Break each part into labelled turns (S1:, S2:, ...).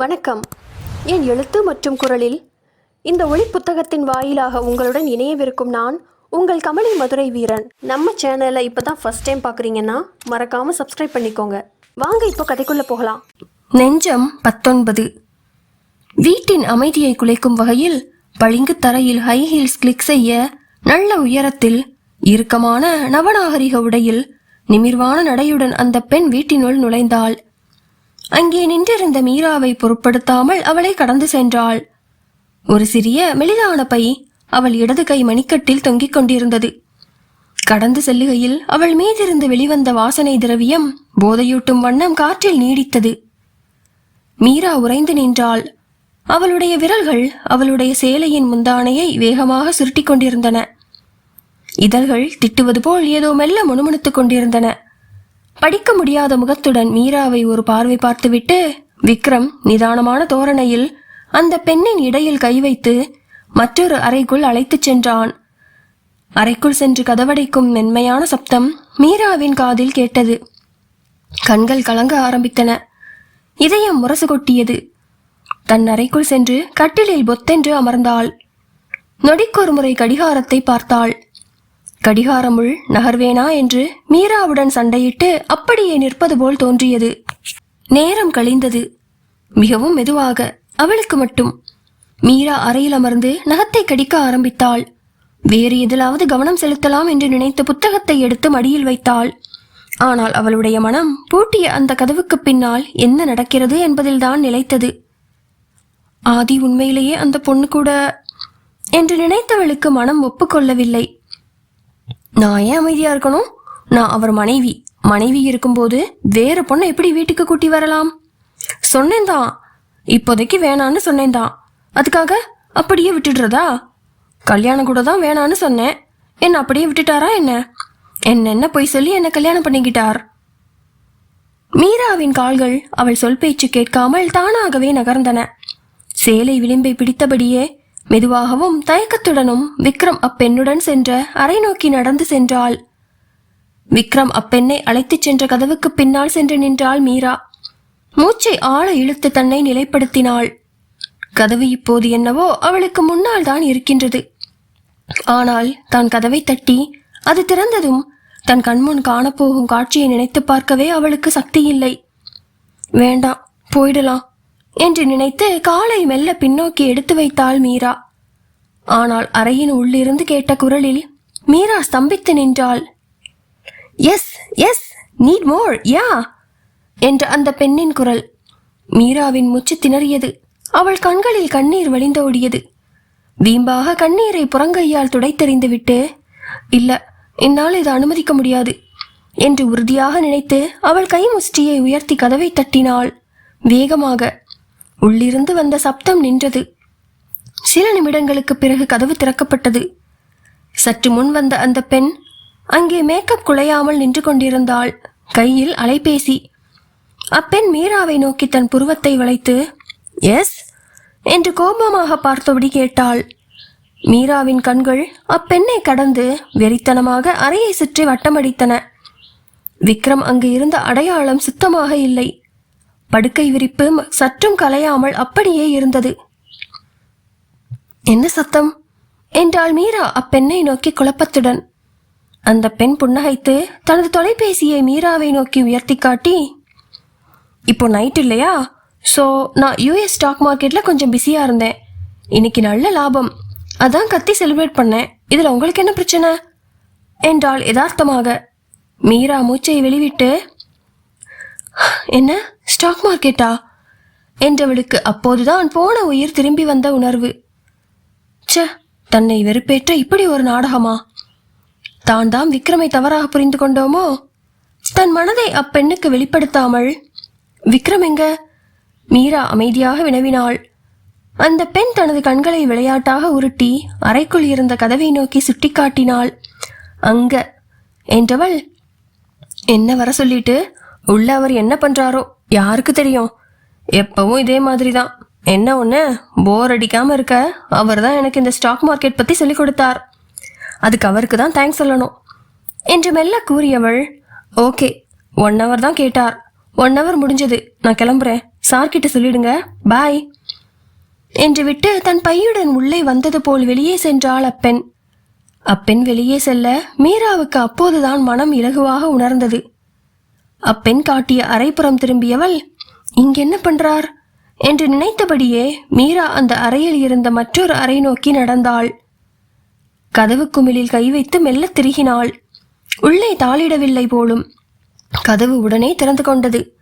S1: வணக்கம். என் எழுத்து மற்றும் குரலில் இந்த ஒளி புத்தகத்தின் வாயிலாக உங்களுடன் இணையவிருக்கும் நான் உங்கள் கமலி மதுரை வீரன். நம்ம சேனலை இப்போ தான் ஃபஸ்ட் டைம் பார்க்குறீங்கன்னா மறக்காமல் சப்ஸ்கிரைப் பண்ணிக்கோங்க. வாங்க இப்போ கதைக்குள்ளே போகலாம்.
S2: நெஞ்சம் பத்தொன்பது. வீட்டின் அமைதியை குலைக்கும் வகையில் பளிங்கு தரையில் ஹை ஹீல்ஸ் கிளிக் செய்ய நல்ல உயரத்தில் இறுக்கமான நவநாகரிக உடையில் நிமிர்வான நடையுடன் அந்த பெண் வீட்டினுள் நுழைந்தாள். அங்கே நின்றிருந்த மீராவை பொருட்படுத்தாமல் அவளை கடந்து சென்றாள். ஒரு சிறிய மெலிதான பை அவள் இடது கை மணிக்கட்டில் தொங்கிக் கொண்டிருந்தது. கடந்து செல்லுகையில் அவள் மீதிருந்து வெளிவந்த வாசனை திரவியம் போதையூட்டும் வண்ணம் காற்றில் நீடித்தது. மீரா உறைந்து நின்றாள். அவளுடைய விரல்கள் அவளுடைய சேலையின் முந்தானையை வேகமாக சுருட்டிக் கொண்டிருந்தன. இதழ்கள் திட்டுவது போல் ஏதோ மெல்ல முணுமுணுத்துக் கொண்டிருந்தன. படிக்க முடியாத முகத்துடன் மீராவை ஒரு பார்வை பார்த்துவிட்டு விக்ரம் நிதானமான தோரணையில் அந்த பெண்ணின் இடையில் கை வைத்து மற்றொரு அறைக்குள் அழைத்துச் சென்றான். அறைக்குள் சென்று கதவடைக்கும் மென்மையான சப்தம் மீராவின் காதில் கேட்டது. கண்கள் கலங்க ஆரம்பித்தன. இதயம் முரசு கொட்டியது. தன் அறைக்குள் சென்று கட்டிலில் பொத்தென்று அமர்ந்தாள். நொடிக்கொரு முறை கடிகாரத்தை பார்த்தாள். கடிகாரமுள் நகர்வேனா என்று மீராவுடன் சண்டையிட்டு அப்படியே நிற்பது போல் தோன்றியது. நேரம் கழிந்தது. மிகவும் மெதுவாக அவளுக்கு மட்டும். மீரா அறையில் அமர்ந்து நகத்தை கடிக்க ஆரம்பித்தாள். வேறு எதிலாவது கவனம் செலுத்தலாம் என்று நினைத்த புத்தகத்தை எடுத்து மடியில் வைத்தாள். ஆனால் அவளுடைய மனம் பூட்டிய அந்த கதவுக்கு பின்னால் என்ன நடக்கிறது என்பதில்தான் நிலைத்தது. ஆதி உண்மையிலேயே அந்த பொண்ணு கூட என்று நினைத்தவளுக்கு மனம் ஒப்புக்கொள்ளவில்லை. நான் ஏன் அமைதியா இருக்கணும்? நான் அவர் மனைவி. மனைவி இருக்கும்போது வேற பொண்ணை எப்படி வீட்டுக்கு கூட்டி வரலாம்? சொன்னேன் தான் இப்போதைக்கு வேணான்னு சொன்னேன் தான் அதுக்காக அப்படியே விட்டுடுறதா? கல்யாணம் கூட தான் வேணான்னு சொன்னேன். என்ன அப்படியே விட்டுட்டாரா என்ன? என்னென்ன பொய் சொல்லி என்ன கல்யாணம் பண்ணிக்கிட்டார்? மீராவின் கால்கள் அவள் சொல் பேச்சு கேட்காமல் தானாகவே நகர்ந்தன. சேலை விளிம்பை பிடித்தபடியே மெதுவாகவும் தயக்கத்துடனும் விக்ரம் அப்பெண்ணுடன் சென்ற அறை நோக்கி நடந்து சென்றாள். விக்ரம் அப்பெண்ணை அழைத்துச் சென்ற கதவுக்கு பின்னால் சென்று நின்றாள் மீரா. மூச்சை ஆழ இழுத்து தன்னை நிலைப்படுத்தினாள். கதவு இப்போது என்னவோ அவளுக்கு முன்னால் தான் இருக்கின்றது. ஆனால் தான் கதவை தட்டி அது திறந்ததும் தன் கண்முன் காணப்போகும் காட்சியை நினைத்து பார்க்கவே அவளுக்கு சக்தி இல்லை வேண்டாம் போயிடலாம். என்று நினைத்து காலை மெல்ல பின்னோக்கி எடுத்து வைத்தாள் மீரா. ஆனால் அறையின் உள்ளிருந்து கேட்ட குரலில் மீரா ஸ்தம்பித்து நின்றாள். Yes yes need more ya என்ற அந்த பெண்ணின் குரல். மீராவின் மூச்சு திணறியது. அவள் கண்களில் கண்ணீர் வழிந்தோடியது. வீம்பாக கண்ணீரை புறங்கையால் துடைத்தெறிந்துவிட்டு இல்ல என்னால் இதை அனுமதிக்க முடியாது என்று உறுதியாக நினைத்து அவள் கை முஷ்டியை உயர்த்தி கதவை தட்டினாள். வேகமாக உள்ளிருந்து வந்த சப்தம் நின்றது. சில நிமிடங்களுக்கு பிறகு கதவு திறக்கப்பட்டது. சற்று முன் வந்த அந்த பெண் அங்கே மேக்கப் குலையாமல் நின்று கொண்டிருந்தாள். கையில் அலைபேசி. அப்பெண் மீராவை நோக்கி தன் புருவத்தை வளைத்து எஸ்? என்று கோபமாக பார்த்தபடி கேட்டாள். மீராவின் கண்கள் அப்பெண்ணை கடந்து வெறித்தனமாக அறையை சுற்றி வட்டமடித்தன. விக்ரம் அங்கு இருந்த அடையாளம் சுத்தமாக இல்லை. படுக்கை விரிப்பு சற்றும் கலையாமல் அப்படியே இருந்தது. என்ன சத்தம்? என்றாள் மீரா அப்பெண்ணை நோக்கி குழப்பத்துடன். அந்த பெண் புன்னகைத்து தனது தொலைபேசியை மீராவை நோக்கி உயர்த்தி காட்டி இப்போ நைட் இல்லையா? ஸோ நான் யூஎஸ் ஸ்டாக் மார்க்கெட்டில் கொஞ்சம் பிஸியாக இருந்தேன். இன்னைக்கு நல்ல லாபம். அதான் கத்தி செலிப்ரேட் பண்ணேன். இதில் உங்களுக்கு என்ன பிரச்சனை? என்றாள் யதார்த்தமாக. மீரா மூச்சை வெளிவிட்டு என்ன? ஸ்டாக் மார்க்கெட்டா என்றவளுக்கு அப்போதுதான் போன உயிர் திரும்பி வந்த உணர்வு. ச தன்னை வெறுப்பேற்ற இப்படி ஒரு நாடகமா? தான் தான் விக்ரமை தவறாக புரிந்து கொண்டோமோ? தன் மனதை அப்பெண்ணுக்கு வெளிப்படுத்தாமல் விக்ரம் எங்க? மீரா அமைதியாக வினவினாள். அந்த பெண் தனது கண்களை விளையாட்டாக உருட்டி அறைக்குள் இருந்த கதவை நோக்கி சுட்டிக்காட்டினாள். அங்க என்றவள் என்ன வர சொல்லிட்டு? உள்ள அவர் என்ன பண்றாரோ யாருக்கு தெரியும்? எப்பவும் இதே மாதிரி தான் என்ன ஒன்று போர் அடிக்காம இருக்க. அவர் தான் எனக்கு இந்த ஸ்டாக் மார்க்கெட் பத்தி சொல்லிக் கொடுத்தார். அதுக்கு அவருக்கு தான் தேங்க்ஸ் சொல்லணும். என்று மெல்ல கூறியவள் ஓகே ஒன் ஹவர் தான் கேட்டார். ஒன் ஹவர் முடிஞ்சது. நான் கிளம்புறேன். சார் கிட்ட சொல்லிடுங்க. பாய் என்று விட்டு தன் பையுடன் உள்ளே வந்தது போல் வெளியே சென்றாள் அப்பெண். அப்பெண் வெளியே செல்ல மீராவுக்கு அப்போதுதான் மனம் இலகுவாக உணர்ந்தது. அப்பெண் காட்டிய அரைப்புறம் திரும்பியவள் இங்கென்ன பண்றார்? என்று நினைத்தபடியே மீரா அந்த அறையில் இருந்த மற்றொரு அறை நோக்கி நடந்தாள். கதவு குமிழில் கை வைத்து மெல்ல திருகினாள். உள்ளே தாளிடவில்லை போலும். கதவு உடனே திறந்து கொண்டது.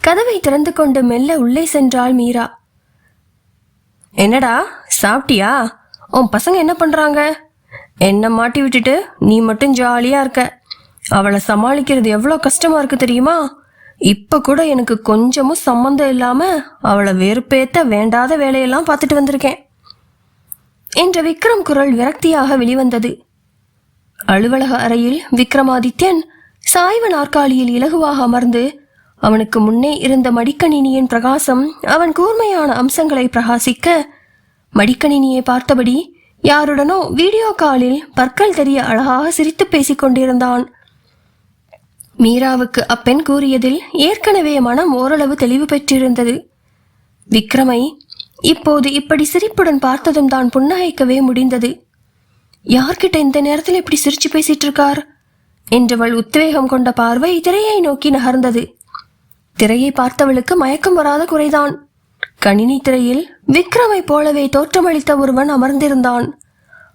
S2: கதவை திறந்து கொண்டு மெல்ல உள்ளே சென்றாள் மீரா. என்னடா சாப்பிட்டியா? உன் பசங்க என்ன பண்றாங்க? என்ன மாட்டி விட்டுட்டு நீ மட்டும் ஜாலியா இருக்க. அவளை சமாளிக்கிறது எவ்வளோ கஷ்டமா இருக்கு தெரியுமா? இப்ப கூட எனக்கு கொஞ்சமும் சம்மந்தம் இல்லாம அவளை வெறுப்பேத்த வேண்டாத வேலையெல்லாம் பார்த்துட்டு வந்திருக்கேன். என்ற விக்ரம் குரல் விரக்தியாக வெளிவந்தது. அலுவலக அறையில் விக்ரமாதித்யன் சாய்வு நாற்காலியில் இலகுவாக அமர்ந்து அவனுக்கு முன்னே இருந்த மடிக்கணினியின் பிரகாசம் அவன் கூர்மையான அம்சங்களை பிரகாசிக்க மடிக்கணினியை பார்த்தபடி யாருடனோ வீடியோ காலில் பற்கள் தெரிய அழகாக சிரித்து பேசிக் கொண்டிருந்தான். மீராவுக்கு அப்பெண் கூறியதில் ஏற்கனவே மனம் ஓரளவு தெளிவு பெற்றிருந்தது. விக்ரமை இப்போது இப்படி சிரிப்புடன் பார்த்ததும் தான் புன்னகைக்கவே முடிந்தது. யார்கிட்ட இந்த நேரத்தில் இப்படி சிரிச்சு பேசிட்டு இருக்கார் என்றவள் உத்வேகம் கொண்ட பார்வை திரையை நோக்கி நகர்ந்தது. திரையை பார்த்தவளுக்கு மயக்கம் வராத குறைதான். கணினி திரையில் விக்ரமை போலவே தோற்றமளித்த ஒருவன் அமர்ந்திருந்தான்.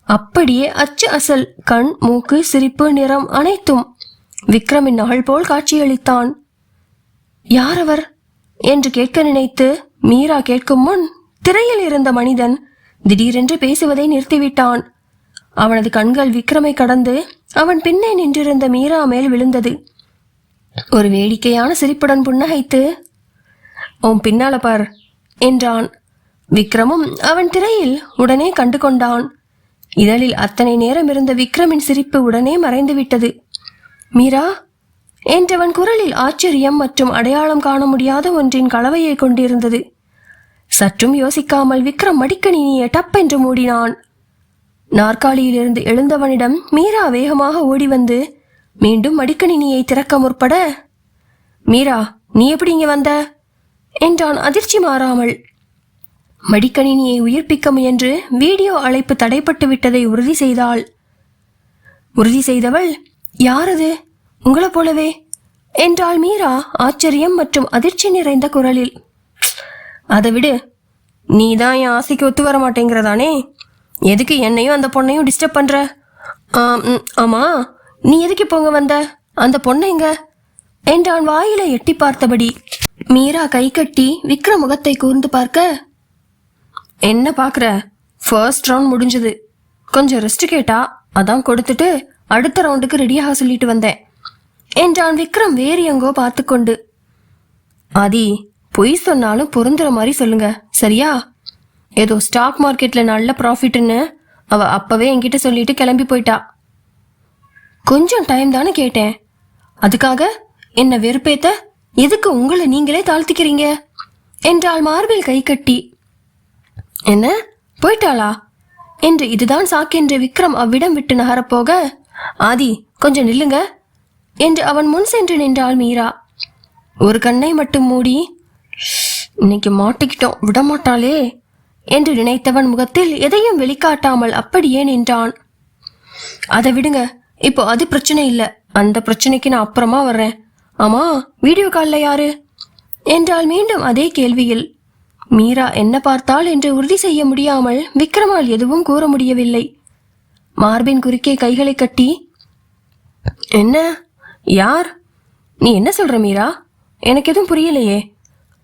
S2: அப்படியே அச்சு அசல் கண் மூக்கு சிரிப்பு நிறம் அனைத்தும் விக்ரமின் நகல் போல் காட்சியளித்தான். யார் அவர் என்று கேட்க நினைத்து மீரா கேட்கும் முன் திரையில் இருந்த மனிதன் திடீரென்று பேசுவதை நிறுத்திவிட்டான். அவனது கண்கள் விக்ரமை கடந்து அவன் பின்னே நின்றிருந்த மீரா மேல் விழுந்தது. ஒரு வேடிக்கையான சிரிப்புடன் புன்னகைத்து உன் பின்னால பார் என்றான். விக்ரமும் அவன் திரையில் உடனே கண்டு கொண்டான் இதழில் அத்தனை நேரம் இருந்த விக்ரமின் சிரிப்பு உடனே மறைந்து விட்டது மீரா என்றவன் குரலில் ஆச்சரியம் மற்றும் அடையாளம் காண முடியாத ஒன்றின் கலவையை கொண்டிருந்தது. சற்றும் யோசிக்காமல் விக்ரம் மடிக்கணினியை டப்பென்று மூடினான். நாற்காலியிலிருந்து எழுந்தவனிடம் மீரா வேகமாக ஓடி வந்து மீண்டும் மடிக்கணினியை திறக்க முற்பட. மீரா நீ எப்படி இங்கே வந்த? என்றான் அதிர்ச்சி மாறாமல். மடிக்கணினியை உயிர்ப்பிக்க முயன்று வீடியோ அழைப்பு தடைப்பட்டு விட்டதை உறுதி செய்தாள். உறுதி செய்தவள் யார் அது உங்களைப் போலவே. என்றாள் மீரா ஆச்சரியம் மற்றும் அதிர்ச்சி நிறைந்த குரலில். அதை விடு. நீ தான் என் ஆசைக்கு ஒத்து வர மாட்டேங்கிறதானே? எதுக்கு என்னையும் அந்த பொண்ணையும் டிஸ்டர்ப் பண்ற? ஆமா நீ எதுக்கு போங்க வந்த? அந்த பொண்ணை எங்க? என்றான் வாயில எட்டி பார்த்தபடி. மீரா கை கட்டி விக்ரம் முகத்தை கூர்ந்து பார்க்க. என்ன பார்க்குற? ஃபர்ஸ்ட் ரவுண்ட் முடிஞ்சது. கொஞ்சம் ரெஸ்ட் கேட்டா அதான் கொடுத்துட்டு அடுத்த ரவுண்டுக்கு ரெடியாக சொல்லிட்டு வந்தேன். என்றான் விக்ரம் வேறு எங்கோ பார்த்து கொண்டு ஆதி பொய் சொன்னாலும் பொருந்துற மாதிரி சொல்லுங்க. சரியா? ஏதோ ஸ்டாக் மார்க்கெட்ல நல்ல ப்ராஃபிட்னு அவ அப்பவே என்கிட்ட சொல்லிட்டு கிளம்பி போயிட்டா. கொஞ்சம் டைம் தானே கேட்டேன். அதுக்காக என்ன வெறுப்பேத்த? எதுக்கு உங்களை நீங்களே தாழ்த்திக்கிறீங்க? என்றாள் மார்பில் கை கட்டி. என்ன? போயிட்டாளா? என்று இதுதான் சாக்கென்ற விக்ரம் அவ்விடம் விட்டு நகரப்போக ஆதி கொஞ்சம் நில்லுங்க. என்று அவன் முன் சென்று நின்றாள் மீரா. ஒரு கண்ணை மட்டும் மூடி இன்னைக்கு மாட்டிக்கிட்டோம் விடமாட்டாளே என்று நினைத்தவன் முகத்தில் எதையும் வெளிக்காட்டாமல் அப்படியே நின்றான். அதை விடுங்க இப்போ அது பிரச்சனை இல்லை. அந்த பிரச்சனைக்கு நான் அப்புறமா வர்றேன். ஆமா வீடியோ காலில் யாரு? என்றால் மீண்டும் அதே கேள்வியில். மீரா என்ன பார்த்தாள் என்று உறுதி செய்ய முடியாமல் விக்ரமால் எதுவும் கூற முடியவில்லை. மார்பின் குறுக்கே கைகளை கட்டி என்ன? யார்? நீ என்ன சொல்ற மீரா? எனக்கு எதுவும் புரியலையே.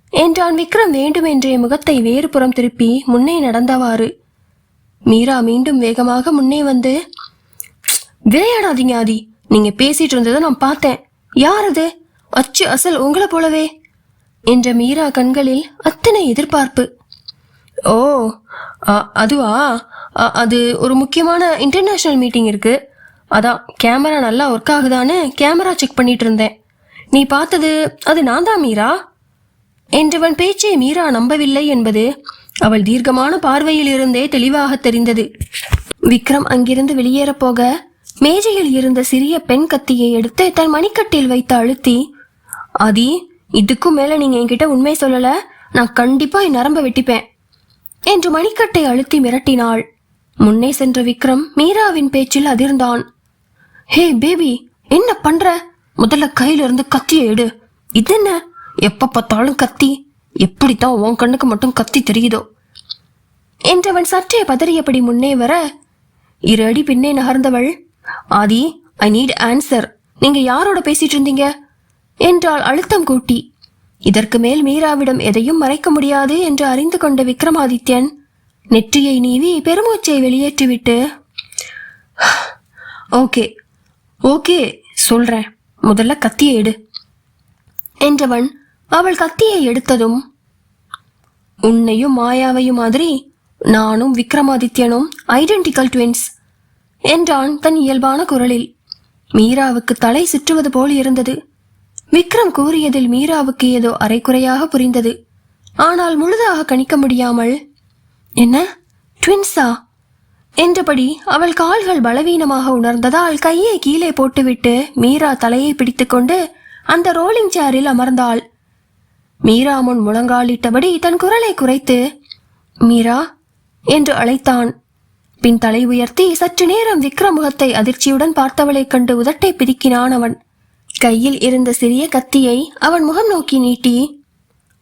S2: என்றான் விக்ரம் வேண்டுமென்றே முகத்தை வேறு புறம் திருப்பி முன்னே நடந்தவாறு. மீரா மீண்டும் வேகமாக முன்னே வந்து விளையாடாதீங்க ஆதி. நீங்க பேசிட்டு இருந்ததை நான் பார்த்தேன். யார் அது? அச்சு அசல் உங்களை போலவே. என்ற மீரா கண்களில் அத்தனை எதிர்பார்ப்பு. ஓ அதுவா? அது ஒரு முக்கியமான இன்டர்நேஷ்னல் மீட்டிங் இருக்கு. அதான் கேமரா நல்லா ஒர்க் ஆகுதான்னு கேமரா செக் பண்ணிட்டு இருந்தேன். நீ பார்த்தது அது நான் தான் மீரா? என்றவன் பேச்சை மீரா நம்பவில்லை என்பது அவள் தீர்க்கமான பார்வையில் இருந்தே தெளிவாக தெரிந்தது. விக்ரம் அங்கிருந்து வெளியேற போக மேஜையில் இருந்த சிறிய பெண் கத்தியை எடுத்து தன் மணிக்கட்டில் வைத்து அழுத்தி அதி இதுக்கும் மேல நீங்க என்கிட்ட உண்மை சொல்லல. நான் கண்டிப்பா என் நரம்ப வெட்டிப்பேன். என்று மணிக்கட்டை அழுத்தி மிரட்டினாள். முன்னே சென்ற விக்ரம் மீராவின் பேச்சில் அதிர்ந்தான். ஹே பேபி என்ன பண்ற? முதல்ல கையில இருந்து கத்தியை எடு. இது என்ன எப்ப பார்த்தாலும் கத்தி. எப்படித்தான் உன் கண்ணுக்கு மட்டும் கத்தி தெரியுதோ? என்றவன் சற்றே பதறியபடி முன்னே வர இரு அடி பின்னே நகர்ந்தவள். ஆதி ஐ நீட் ஆன்சர் நீங்க யாரோட பேசிட்டு இருந்தீங்க? என்றாள் அழுத்தம் கூட்டி. இதற்கு மேல் மீராவிடம் எதையும் மறைக்க முடியாது என்று அறிந்து கொண்ட விக்ரமாதித்யன் நெற்றியை நீவி பெருமூச்சை வெளியேற்றிவிட்டு ஓகே ஓகே சொல்றேன். முதல்ல கத்தியை எடு என்றவன் அவள் கத்தியை எடுத்ததும் உன்னையும் மாயாவையும் மாதிரி நானும் விக்ரமாதித்யனும் ஐடென்டிக்கல் ட்வின்ஸ் என்றான் தன் இயல்பான குரலில். மீராவுக்கு தலை சுற்றுவது போல் இருந்தது. விக்ரம் கூறியதில் மீராவுக்கு ஏதோ அரைக்குறையாக புரிந்தது. ஆனால் முழுதாக கணிக்க முடியாமல் என்ன? ட்வின்ஸா என்றபடி அவள் கால்கள் பலவீனமாக உணர்ந்ததால் கையை கீழே போட்டுவிட்டு மீரா தலையை பிடித்துக்கொண்டு அந்த ரோலிங் சேரில் அமர்ந்தாள். மீரா முன் முழங்காலிட்டபடி தன் குரலை குறைத்து மீரா? என்று அழைத்தான். பின் தலை உயர்த்தி சற்று நேரம் விக்ரம் முகத்தை அதிர்ச்சியுடன் பார்த்தவளைக் கண்டு உதட்டை பிதுக்கினான் அவன். கையில் இருந்த சிறிய கத்தியை அவன் முகம் நோக்கி நீட்டி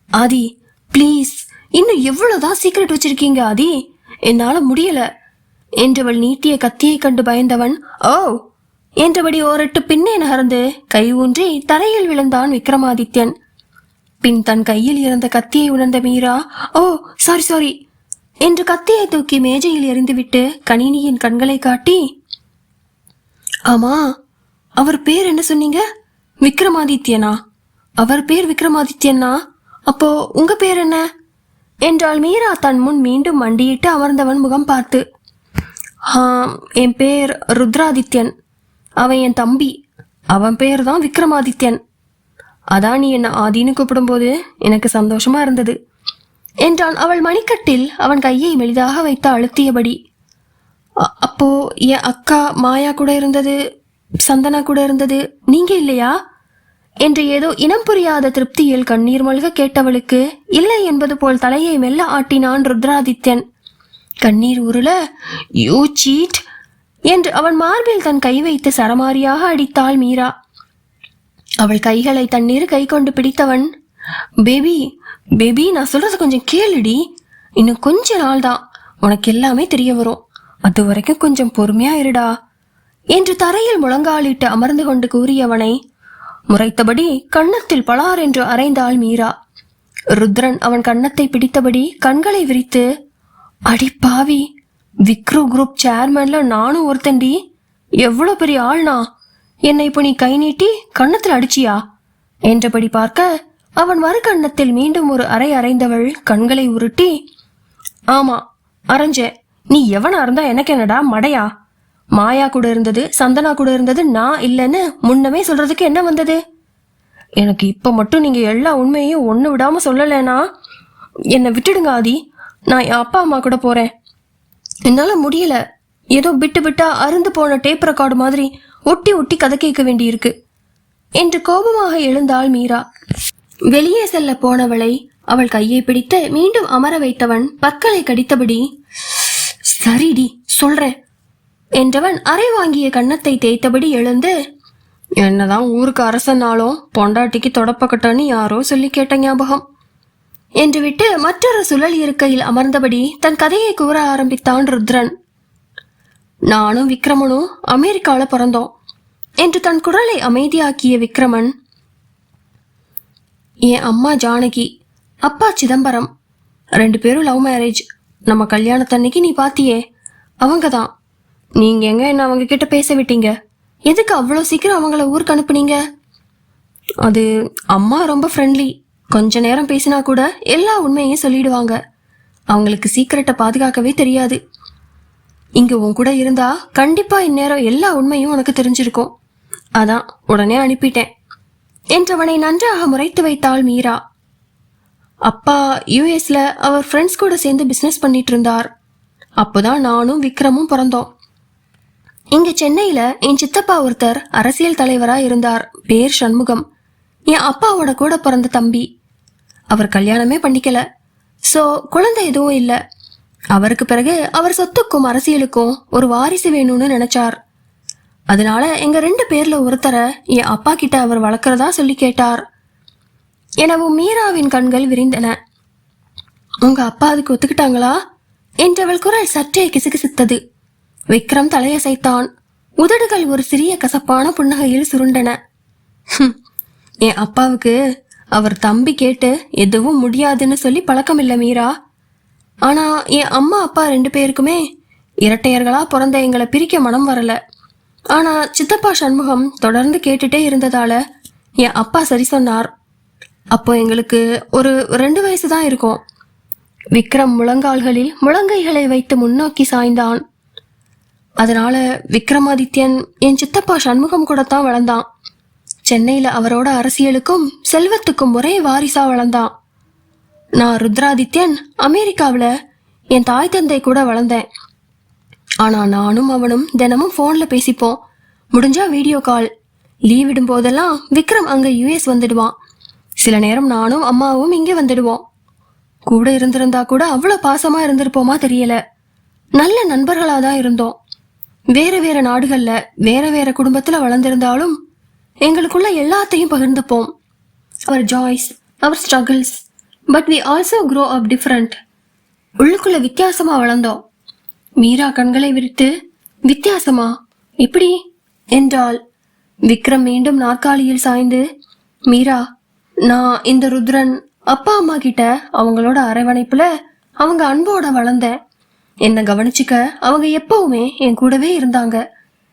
S2: ஆதி ப்ளீஸ் இன்னும் எவ்வளவுதான் சீக்கிரட் வச்சிருக்கீங்க ஆதி? என்னால முடியல. என்றவள் நீட்டிய கத்தியை கண்டு பயந்தவன் ஓ! என்றபடி ஓரட்டு பின்னே நகர்ந்து கை ஊன்றி தரையில் விழுந்தான் விக்ரமாதித்யன். பின் தன் கையில் இருந்த கத்தியை உணர்ந்த மீரா ஓ சாரி சாரி என்று கத்தியை தூக்கி மேஜையில் எறிந்துவிட்டு கணினியின் கண்களை காட்டி ஆமா அவர் பேர் என்ன சொன்னீங்க? விக்ரமாதித்யனா? அவர் பேர் விக்ரமாதித்யனா அப்போ உங்க பேர் என்ன? என்றாள் மீரா தன் முன் மீண்டும் மண்டியிட்டு அமர்ந்தவன் முகம் பார்த்து. ஆம் என் பேர் ருத்ராதித்யன். அவன் என் தம்பி. அவன் பேர் தான் விக்ரமாதித்யன். அதான் நீ என்ன ஆதின்னு கூப்பிடும்போது எனக்கு சந்தோஷமா இருந்தது. என்றான் அவள் மணிக்கட்டில் அவன் கையை மெலிதாக வைத்து அழுத்தியபடி. அப்போ என் அக்கா மாயா கூட இருந்தது? சந்தனா கூட இருந்தது. நீங்க இல்லையா? என்று ஏதோ இனம் புரியாத திருப்தியில் கண்ணீர் மல்க கேட்டவளுக்கு இல்லை என்பது போல் தலையை மெல்ல ஆட்டினான் ருத்ராதித்யன். கண்ணீர் உருள யூ சீட் என்று அவன் மார்பில் தன் கை வைத்து சரமாரியாக அடித்தாள் மீரா. அவள் கைகளை தண்ணீர் கை கொண்டு பிடித்தவன் பேபி பேபி நான் சொல்றது கொஞ்சம் கேளுடி. இன்னும் கொஞ்ச நாள் தான் உனக்கு எல்லாமே தெரிய வரும். அது வரைக்கும் கொஞ்சம் பொறுமையா இருடா. என்று தரையில் முழங்காலிட்டு அமர்ந்து கொண்டு கூறியவனை முறைத்தபடி கன்னத்தில் பலார் என்று அரைந்தாள் மீரா. ருத்ரன் அவன் கன்னத்தை பிடித்தபடி கண்களை விரித்து அடி பாவி விக்ரு குரூப் சேர்மன்ல நானும் ஒருத்தண்டி எவ்வளவு பெரிய ஆள்னா? என்னை இப்போ நீ கை நீட்டி கன்னத்தில் அடிச்சியா? என்றபடி பார்க்க அவன் மறு கன்னத்தில் மீண்டும் ஒரு அறை அறைந்தவள் கண்களை உருட்டி ஆமா அரைஞ்ச நீ எவனா இருந்தா எனக்கு என்னடா மடையா? மாயா கூட இருந்தது சந்தனா கூட இருந்தது நான் இல்லைன்னு முன்னமே சொல்றதுக்கு என்ன வந்தது? எனக்கு இப்ப மட்டும் நீங்க எல்லா உண்மையையும் ஒண்ணு விடாம சொல்லலைனா என்னை விட்டுடுங்க ஆதி. நான் என் அப்பா அம்மா கூட போறேன். என்னால முடியல. ஏதோ விட்டு விட்டா அருந்து போன டேப் ரெக்கார்டு மாதிரி ஒட்டி ஒட்டி கதை கேட்க வேண்டியிருக்கு. என்று கோபமாக எழுந்தாள் மீரா. வெளியே செல்ல போனவளை அவள் கையை பிடித்து மீண்டும் அமர வைத்தவன் பற்களை கடித்தபடி சரிடி சொல்றேன். என்றவன் அரை வாங்கிய கன்னத்தை தேய்த்தபடி எழுந்து என்னதான் ஊருக்கு அரசனாலும் பொண்டாட்டிக்கு தொடப்பக்கட்டான்னு யாரோ சொல்லி கேட்ட ஞாபகம் என்று விட்டு மற்றொரு சுழல் இருக்கையில் அமர்ந்தபடி தன் கதையை கூற ஆரம்பித்தான் ருத்ரன். நானும் விக்ரமனும் அமெரிக்கால பிறந்தோம் என்று தன் குரலை அமைதியாக்கிய விக்ரமன் என் அம்மா ஜானகி அப்பா சிதம்பரம் ரெண்டு பேரும் லவ் மேரேஜ் நம்ம கல்யாணத்தன்னைக்கு நீ பாத்தியே அவங்க தான் நீங்க எங்க என்ன அவங்க கிட்ட பேச விட்டீங்க? எதுக்கு அவ்வளோ சீக்கிரம் அவங்கள ஊருக்கு அனுப்புனீங்க? அது அம்மா ரொம்ப ஃப்ரெண்ட்லி கொஞ்ச நேரம் பேசினா கூட எல்லா உண்மையையும் சொல்லிடுவாங்க. அவங்களுக்கு சீக்கிரட்டை பாதுகாக்கவே தெரியாது. இங்க உன் கூட இருந்தா கண்டிப்பா இந்நேரம் எல்லா உண்மையும் உனக்கு தெரிஞ்சிருக்கும். அதான் உடனே அனுப்பிட்டேன். என்றவனை நன்றாக முறைத்து வைத்தாள் மீரா. அப்பா யூஎஸ்ல அவர் ஃப்ரெண்ட்ஸ் கூட சேர்ந்து பிசினஸ் பண்ணிட்டு இருந்தார். அப்போதான் நானும் விக்ரமும் பிறந்தோம். இங்க சென்னையில என் சித்தப்பா ஒருத்தர் அரசியல் தலைவரா இருந்தார். பேர் சண்முகம். என் அப்பாவோட கூட பிறந்த தம்பி. அவர் கல்யாணமே பண்ணிக்கல. சோ குழந்தை எதுவும் இல்ல. அவருக்கு பிறகு அவர் சொத்துக்கும் அரசியலுக்கும் ஒரு வாரிசு வேணும்னு நினைச்சார். அதனால எங்க ரெண்டு பேர்ல ஒருத்தரை என் அப்பா கிட்ட அவர் வளர்க்கறதா சொல்லி கேட்டார். எனவும் மீராவின் கண்கள் விரிந்தன. உங்க அப்பா அதுக்கு ஒத்துக்கிட்டாங்களா? என்றவள் குரல் சற்றே கிசுகிசுத்தது. விக்ரம் தலையசைத்தான். உதடுகள் ஒரு சிறிய கசப்பான புன்னகையில் சுருண்டன. என் அப்பாவுக்கு அவர் தம்பி கேட்டு எதுவும் முடியாதுன்னு சொல்லி பழக்கம் இல்லை மீரா. ஆனா என் அம்மா அப்பா ரெண்டு பேருக்குமே இரட்டையர்களா பிறந்த எங்களை பிரிக்க மனம் வரல. ஆனா சித்தப்பா சண்முகம் தொடர்ந்து கேட்டுட்டே இருந்ததால என் அப்பா சரி சொன்னார். அப்போ எங்களுக்கு ஒரு ரெண்டு வயசு தான் இருக்கும். விக்ரம் முழங்கால்களில் முழங்கைகளை வைத்து முன்னோக்கி சாய்ந்தான். அதனால விக்ரமாதித்யன் என் சித்தப்பா சண்முகம் கூட தான் வளர்ந்தான். சென்னையில அவரோட அரசியலுக்கும் செல்வத்துக்கும் ஒரே வாரிசா வளர்ந்தான். நான் ருத்ராதித்யன் அமெரிக்காவில் என் தாய் தந்தை கூட வளர்ந்தேன். ஆனா நானும் அவனும் தினமும் ஃபோன்ல பேசிப்போம். முடிஞ்சா வீடியோ கால். லீவ் விடும் போதெல்லாம் விக்ரம் அங்க யுஎஸ் வந்துடுவான். சில நேரம் நானும் அம்மாவும் இங்கே வந்துடுவோம். கூட இருந்திருந்தா கூட அவ்வளோ பாசமா இருந்திருப்போமா தெரியல. நல்ல நண்பர்களாக தான் இருந்தோம். வேற வேற நாடுகள்ல வேற வேற குடும்பத்துல வளர்ந்திருந்தாலும் எங்களுக்குள்ள எல்லாத்தையும் பகிர்ந்துப்போம். Our joys our struggles but we also grow up different உள்ளுக்குள்ள வித்தியாசமா வளர்ந்தோம். மீரா கண்களை விரித்து வித்தியாசமா? எப்படி என்றால் விக்ரம் மீண்டும் நாற்காலியில் சாய்ந்து மீரா நான் இந்த ருத்ரன் அப்பா அம்மா கிட்ட அவங்களோட அரவணைப்புல அவங்க அன்போட வளர்ந்தேன். என்னை கவனிச்சுக்க அவங்க எப்பவுமே என் கூடவே இருந்தாங்க.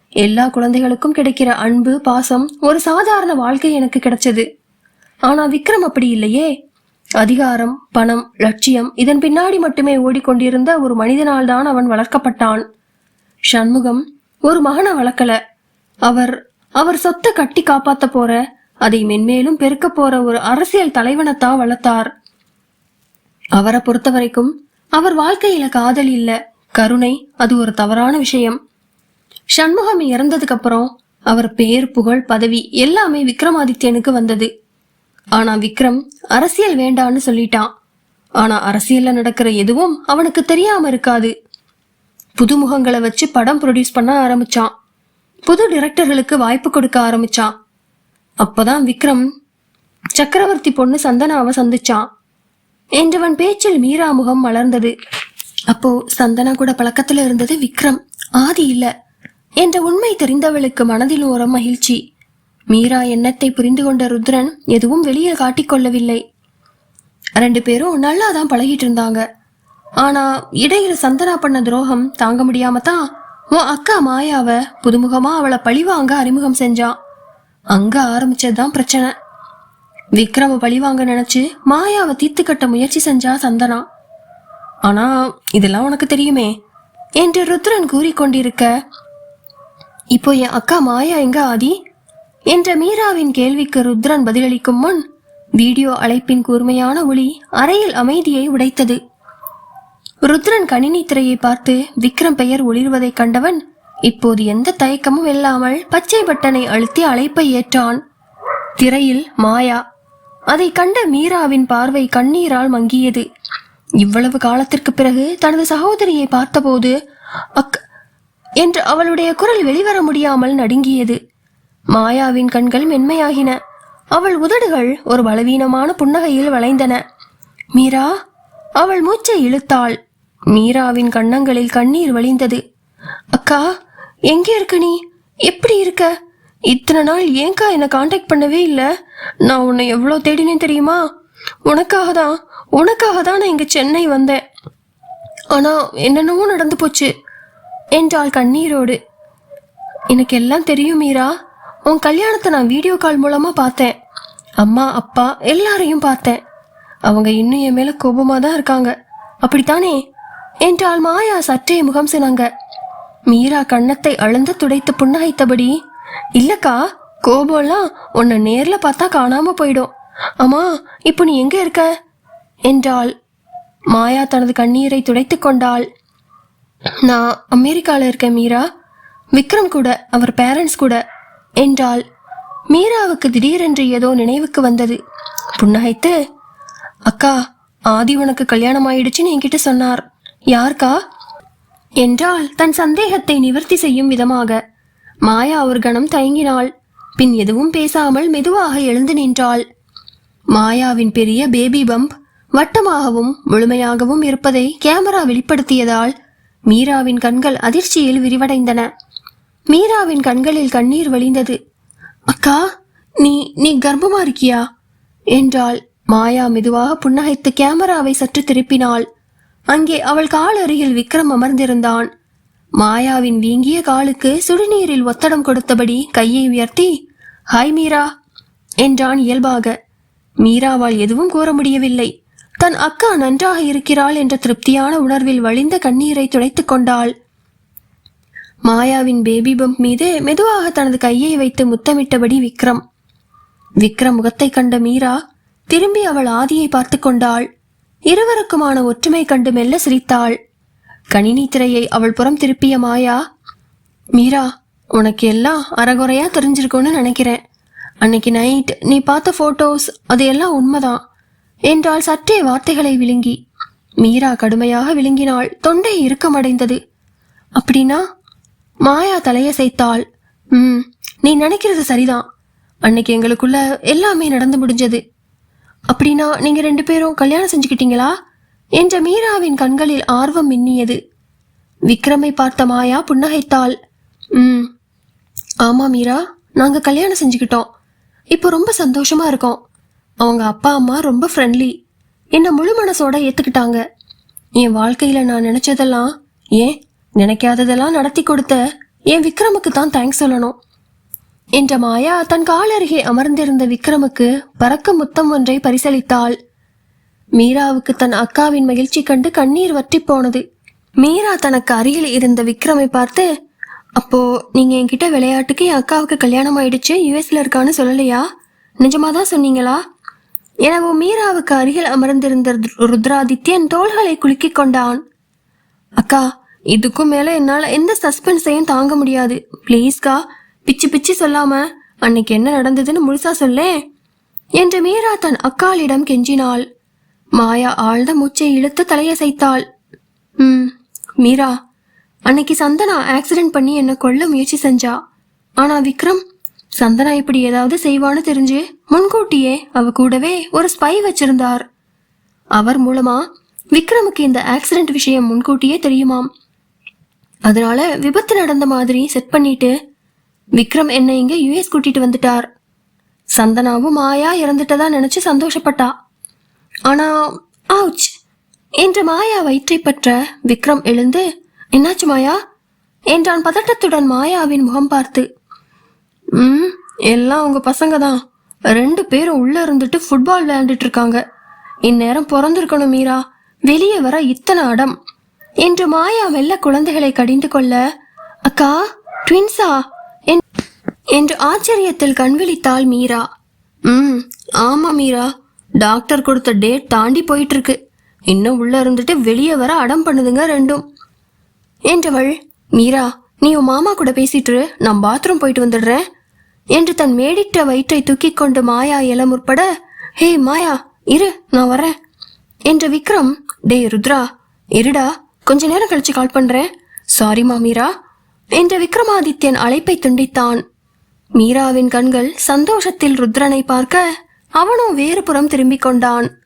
S2: எல்லா குழந்தைகளுக்கும் கிடைக்கிற அன்பு பாசம் ஒரு சாதாரண வாழ்க்கை எனக்கு கிடைச்சது. ஆனா விக்ரம் அப்படி இல்லையே. அதிகாரம் பணம் லட்சியம் இதன் பின்னாடி மட்டுமே ஓடிக்கொண்டிருந்த ஒரு மனிதனால் தான் அவன் வளர்க்கப்பட்டான். சண்முகம் ஒரு மகனை வளர்க்கல. அவர் அவர் சொத்தை கட்டி காப்பாத்த போற அதை மென்மேலும் பெருக்க போற ஒரு அரசியல் தலைவனைத்தான் வளர்த்தார். அவரை பொறுத்த வரைக்கும் அவர் வாழ்க்கையில காதல் இல்ல. கருணை அது ஒரு தவறான விஷயம். சண்முகம் இறந்ததுக்கு அப்புறம் அவர் பேர் புகழ் பதவி எல்லாமே விக்ரமாதித்யனுக்கு வந்தது. ஆனா விக்ரம் அரசியல் வேண்டான்னு சொல்லிட்டான். ஆனா அரசியல்ல நடக்கிற எதுவும் அவனுக்கு தெரியாம இருக்காது. புதுமுகங்களை வச்சு படம் ப்ரொடியூஸ் பண்ண ஆரம்பிச்சான். புது டிரெக்டர்களுக்கு வாய்ப்பு கொடுக்க ஆரம்பிச்சான். அப்பதான் விக்ரம் சக்கரவர்த்தி பொண்ணு சந்தனாவை சந்திச்சான். என்றவன் பேச்சில் மீரா முகம் மலர்ந்தது. அப்போ சந்தனா கூட பழக்கத்துல இருந்தது விக்ரம். ஆதி இல்ல என்ற உண்மை தெரிந்தவளுக்கு மனதில் ஓரம் மகிழ்ச்சி. மீரா எண்ணத்தை புரிந்து கொண்ட ருத்ரன் எதுவும் வெளியே காட்டிக்கொள்ளவில்லை ரெண்டு பேரும் நல்லா தான் பழகிட்டு இருந்தாங்க. ஆனா இடையில சந்தனா பண்ண துரோகம் தாங்க முடியாம தான் உன் அக்கா மாயாவ புதுமுகமா அவளை பழிவாங்க அறிமுகம் செஞ்சான் அங்க ஆரம்பிச்சதுதான் பிரச்சனை. விக்ரம பழிவாங்க நினைச்சு மாயாவை தீத்து கட்ட முயற்சி செஞ்சா சந்தனா. ஆனா இதெல்லாம் உனக்கு தெரியுமே. என்று ருத்ரன் கூறிக்கொண்டிருக்க இப்போ என் அக்கா மாயா எங்க ஆதி? என்ற மீராவின் கேள்விக்கு ருத்ரன் பதிலளிக்கும் முன் வீடியோ அழைப்பின் கூர்மையான ஒளி அறையில் அமைதியை உடைத்தது. ருத்ரன் கணினி திரையை பார்த்து விக்ரம் பெயர் ஒளிர்வதைக் கண்டவன் இப்போது எந்த தயக்கமும் இல்லாமல் பச்சை பட்டனை அழுத்தி அழைப்பை ஏற்றான். திரையில் மாயா அதை கண்ட மீராவின் பார்வை கண்ணீரால் மங்கியது. இவ்வளவு காலத்திற்கு பிறகு தனது சகோதரியை பார்த்தபோது அக் என்று அவளுடைய குரல் வெளிவர முடியாமல் நடுங்கியது. மாயாவின் கண்கள் மென்மையாகின. அவள் உதடுகள் ஒரு பலவீனமான புன்னகையில் வளைந்தன. மீரா! அவள் மூச்சை இழுத்தாள். மீராவின் கண்ணங்களில் கண்ணீர் வழிந்தது. அக்கா எங்கே இருக்க நீ? எப்படி இருக்க? இத்தனை நாள் ஏங்கா என்னை காண்டாக்ட் பண்ணவே இல்லை? நான் உன்னை எவ்வளோ தேடினேன் தெரியுமா? உனக்காக தான் உனக்காக தான் நான் இங்கே சென்னை வந்தேன். ஆனால் என்னென்னவோ நடந்து போச்சு. என்றாள் கண்ணீரோடு. எனக்கு எல்லாம் தெரியும் மீரா. உன் கல்யாணத்தை நான் வீடியோ கால் மூலமாக பார்த்தேன். அம்மா அப்பா எல்லாரையும் பார்த்தேன். அவங்க இன்னும் என் மேலே கோபமாக தான் இருக்காங்க. அப்படித்தானே? என்றால் மாயா சற்றே முகம் சினாங்க. மீரா கன்னத்தை அளந்து துடைத்து புன்னகைத்தபடி இல்லக்கா கோபம்லாம் உன்னை நேர்ல பார்த்தா காணாம போயிடும். அம்மா இப்போ நீ எங்க இருக்க? என்றாள். மாயா தனது கண்ணீரை துடைத்துக் கொண்டாள். நான் அமெரிக்கால இருக்கேன் மீரா. விக்ரம் கூட அவர் பேரண்ட்ஸ் கூட என்றாள். மீராவுக்கு திடீரென்று ஏதோ நினைவுக்கு வந்தது. புன்னகைத்து அக்கா ஆதி உனக்கு கல்யாணம் ஆயிடுச்சுன்னு என்கிட்ட சொன்னார். யாருக்கா? என்றால் தன் சந்தேகத்தை நிவர்த்தி செய்யும் விதமாக. மாயா ஒரு கணம் தயங்கினாள். பின் எதுவும் பேசாமல் மெதுவாக எழுந்து நின்றாள். மாயாவின் பெரிய பேபி பம்ப் வட்டமாகவும் முழுமையாகவும் இருப்பதை கேமரா வெளிப்படுத்தியதால் மீராவின் கண்கள் அதிர்ச்சியில் விரிவடைந்தன. மீராவின் கண்களில் கண்ணீர் வழிந்தது. அக்கா நீ நீ கர்ப்பமா இருக்கியா? என்றாள். மாயா மெதுவாக புன்னகைத்து கேமராவை சற்று திருப்பினாள். அங்கே அவள் கால் அருகில் விக்ரம் அமர்ந்திருந்தான். மாயாவின் வீங்கிய காலுக்கு சுடுநீரில் ஒத்தடம் கொடுத்தபடி கையை உயர்த்தி ஹாய் மீரா என்றான் இயல்பாக. மீராவால் எதுவும் கூற முடியவில்லை. தன் அக்கா நன்றாக இருக்கிறாள் என்ற திருப்தியான உணர்வில் வழிந்த கண்ணீரை துடைத்துக் கொண்டாள். மாயாவின் பேபி பம்ப் மீது மெதுவாக தனது கையை வைத்து முத்தமிட்டபடி விக்ரம். விக்ரம் முகத்தை கண்ட மீரா திரும்பி அவள் ஆதியை பார்த்து கொண்டாள். இருவருக்குமான ஒற்றுமை கண்டு மெல்ல சிரித்தாள். கணினி திரையை அவள் புறம் திருப்பிய மாயா மீரா உனக்கு எல்லாம் அறகுறையா தெரிஞ்சிருக்கும்னு நினைக்கிறேன். அன்னைக்கு நைட் நீ பார்த்த போட்டோஸ் அது எல்லாம் உண்மைதான். என்றால் சற்றே வார்த்தைகளை விழுங்கி. மீரா கடுமையாக விழுங்கினாள். தொண்டை இறுக்கமடைந்தது. அப்படின்னா? மாயா தலையசைத்தாள் ம் நீ நினைக்கிறது சரிதான். அன்னைக்கு எங்களுக்குள்ள எல்லாமே நடந்து முடிஞ்சது. அப்படின்னா நீங்க ரெண்டு பேரும் கல்யாணம் செஞ்சுக்கிட்டீங்களா? என்ற மீராவின் கண்களில் ஆர்வம் மின்னியது. விக்ரமை பார்த்த மாயா புன்னகைத்தாள். ம் ஆமா மீரா நாங்க கல்யாணம் செஞ்சுக்கிட்டோம். இப்போ ரொம்ப சந்தோஷமா இருக்கோம். அவங்க அப்பா அம்மா ரொம்ப ஃப்ரெண்ட்லி என்னை முழு மனசோட ஏத்துக்கிட்டாங்க. என் வாழ்க்கையில நான் நினைச்சதெல்லாம் ஏன் நினைக்காததெல்லாம் நடத்தி கொடுத்த என் விக்ரமுக்கு தான் தேங்க்ஸ் சொல்லணும். என்ற மாயா தன் காலருகே அமர்ந்திருந்த விக்ரமுக்கு பறக்க முத்தம் ஒன்றை பரிசளித்தாள். மீராவுக்கு தன் அக்காவின் மகிழ்ச்சி கண்டு கண்ணீர் வற்றி போனது. மீரா தனக்கு அருகில் இருந்த விக்ரமை பார்த்து அப்போ நீங்க என்கிட்ட விளையாட்டுக்கு என் அக்காவுக்கு கல்யாணம் ஆயிடுச்சு யுஎஸ்ல இருக்கான்னு சொல்லலையா? நிஜமாதான் சொன்னீங்களா? எனவும் மீராவுக்கு அருகில் அமர்ந்திருந்த ருத்ராதித்யன் தோள்களை குலுக்கிக் கொண்டான். அக்கா இதுக்கும் மேல என்னால எந்த சஸ்பென்ஸையும் தாங்க முடியாது. ப்ளீஸ்க்கா பிச்சு பிச்சு சொல்லாம அன்னைக்கு என்ன நடந்ததுன்னு முழுசா சொல்லே என்று மீரா தன் அக்காளிடம் கெஞ்சினாள். மாயா ஆழ்ந்த மூச்சை இழுத்து தலையசைத்தாள். ம் மீரா அன்னைக்கு சந்தனா ஆக்சிடென்ட் பண்ணி என்னை கொல்ல முயற்சி செஞ்சா? ஆனா விக்ரம் சந்தனா இப்படி ஏதாவது செய்வான்னு தெரிஞ்சு முன்கூட்டியே அவ கூடவே ஒரு ஸ்பை வச்சிருந்தார். அவர் மூலமா விக்ரமுக்கு இந்த ஆக்சிடென்ட் விஷயம் முன்கூட்டியே தெரியுமாம். அதனால விபத்து நடந்த மாதிரி செட் பண்ணிட்டு விக்ரம் என்னை இங்க யுஎஸ் கூட்டிட்டு வந்துட்டார். சந்தனாவும் மாயா இறந்துட்டதா நினைச்சு சந்தோஷப்பட்டா. ஆனா ஆவுச் என்ற மாயா வயிற்றை பற்ற விக்ரம் எழுந்து என்னாச்சு மாயா? என்றான் பதட்டத்துடன் மாயாவின் முகம் பார்த்து. ம் எல்லாம் உங்க பசங்க தான் ரெண்டு பேரும் உள்ள இருந்துட்டு ஃபுட்பால் விளையாண்டுட்டு இருக்காங்க இந்நேரம் பிறந்திருக்கணும் மீரா. வெளியே வர இத்தனை அடம். என்று மாயா மெல்ல குழந்தைகளை கடிந்து கொள்ள அக்கா ட்வின்ஸா என்- என்று ஆச்சரியத்தில் கண்விழித்தாள் மீரா. ம் ஆமா மீரா. டாக்டர் கொடுத்த டேட் தாண்டி போயிட்டு இருக்கு இன்னும் உள்ள இருந்துட்டு வெளியே வர அடம் பண்ணுதுங்க ரெண்டும். என்றவள் மீரா நீ உன் மாமா கூட பேசிட்டு நான் பாத்ரூம் போயிட்டு வந்துடுறேன். என்று தன் மேடிட்ட வயிற்றை தூக்கிக் கொண்டு மாயா எழ முற்பட ஹே மாயா இரு நான் வரேன். என்ற விக்ரம் டேய் ருத்ரா இருடா கொஞ்ச நேரம் கழிச்சு கால் பண்றேன். சாரி மீரா. என்ற விக்ரமாதித்யன் அழைப்பை துண்டித்தான். மீராவின் கண்கள் சந்தோஷத்தில் ருத்ரனை பார்க்க அவனும் வேறு புறம் திரும்பிக் கொண்டான்.